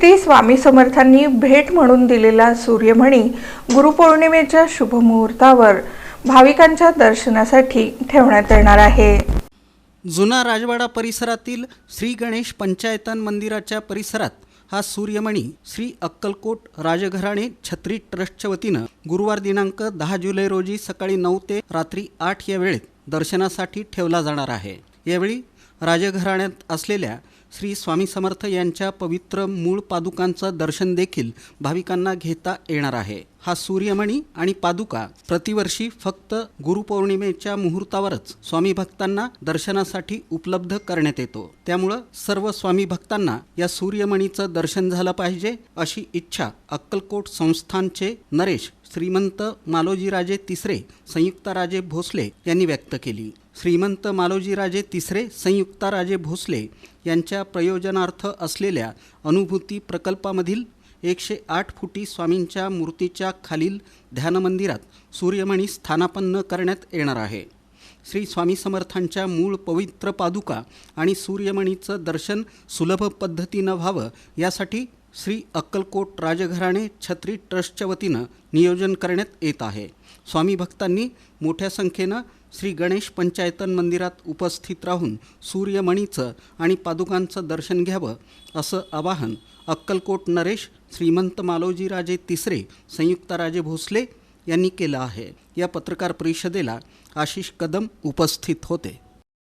श्री स्वामी समर्थांनी भेट म्हणून दिलेला सूर्यमणी गुरुपौर्णिमेच्या शुभमुहूर्तावर भाविकांच्या दर्शनासाठी ठेवण्यात येणार आहे. जुना राजवाडा परिसरातील श्री गणेश पंचायतन मंदिराच्या परिसरात हा सूर्यमणी श्री अक्कलकोट राजघराणे छत्री ट्रस्टच्या वतीनं गुरुवार दिनांक दहा जुलै रोजी सकाळी नऊ ते रात्री आठ या वेळेत दर्शनासाठी ठेवला जाणार आहे. यावेळी राजघराण्यात असलेल्या श्री स्वामी समर्थ यांच्या पवित्र मूळ पादुकांचं दर्शन देखील भाविकांना घेता येणार आहे. हा सूर्यमणी आणि पादुका प्रतिवर्षी फक्त गुरुपौर्णिमेच्या मुहूर्तावरच स्वामी भक्तांना दर्शनासाठी उपलब्ध करण्यात येतो. त्यामुळं सर्व स्वामी भक्तांना या सूर्यमणीचं दर्शन झालं पाहिजे अशी इच्छा अक्कलकोट संस्थानचे नरेश श्रीमंत मालोजीराजे तिसरे संयुक्ताराजे भोसले यांनी व्यक्त केली. श्रीमंत मालोजीराजे तिसरे संयुक्ताराजे भोसले यांच्या प्रयोजनार्थ असलेल्या अनुभूती प्रकल्पामधील एकशे आठ फुटी स्वामींच्या मूर्तीच्या खालील ध्यानमंदिरात सूर्यमणी स्थानापन्न करण्यात येणार आहे. श्री स्वामी समर्थांच्या मूळ पवित्र पादुका आणि सूर्यमणीचं दर्शन सुलभ पद्धतीनं व्हावं यासाठी श्री अक्कलकोट राजघराणे छत्री ट्रस्टच्या वतीनं नियोजन करण्यात येत आहे. स्वामी भक्तांनी मोठ्या संख्येनं श्री गणेश पंचायतन मंदिरात उपस्थित राहून सूर्यमणीचं आणि पादुकांचं दर्शन घ्यावं असं आवाहन अक्कलकोट नरेश श्रीमंत मालोजीराजे तिसरे संयुक्तराजे भोसले यांनी केलं आहे. या पत्रकार परिषदेला आशिष कदम उपस्थित होते.